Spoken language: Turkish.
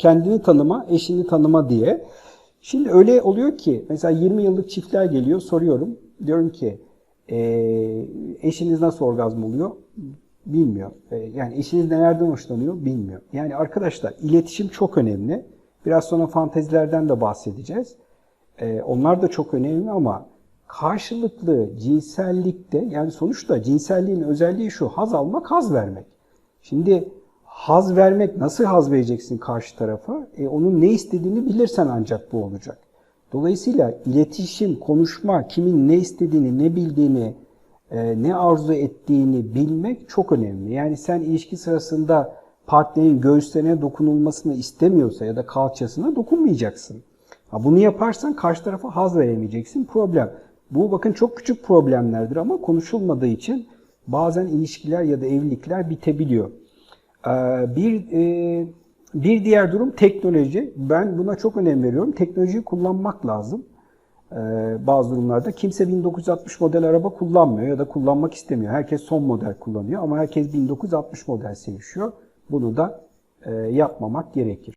kendini tanıma, eşini tanıma diye. Şimdi öyle oluyor ki mesela 20 yıllık çiftler geliyor soruyorum. Diyorum ki eee, eşiniz nasıl orgazm oluyor? Bilmiyor. E, Yani eşiniz nelerden hoşlanıyor? Bilmiyor. Yani arkadaşlar iletişim çok önemli. Biraz sonra fantezilerden de bahsedeceğiz. E, onlar da çok önemli ama karşılıklı cinsellikte yani sonuçta cinselliğin özelliği şu haz almak, haz vermek. Şimdi haz vermek nasıl haz vereceksin karşı tarafa? E, onun ne istediğini bilirsen ancak bu olacak. Dolayısıyla iletişim, konuşma, kimin ne istediğini, ne bildiğini, e, ne arzu ettiğini bilmek çok önemli. Yani sen ilişki sırasında partnerin göğüslerine dokunulmasını istemiyorsa ya da kalçasına dokunmayacaksın. Ha, bunu yaparsan karşı tarafa haz veremeyeceksin. Problem. Bu bakın çok küçük problemlerdir ama konuşulmadığı için bazen ilişkiler ya da evlilikler bitebiliyor. Ee, Bir e, bir diğer durum teknoloji. Ben buna çok önem veriyorum. Teknolojiyi kullanmak lazım. Ee, Bazı durumlarda kimse 1960 model araba kullanmıyor ya da kullanmak istemiyor. Herkes son model kullanıyor ama herkes 1960 model sevişiyor. Bunu da e, yapmamak gerekir.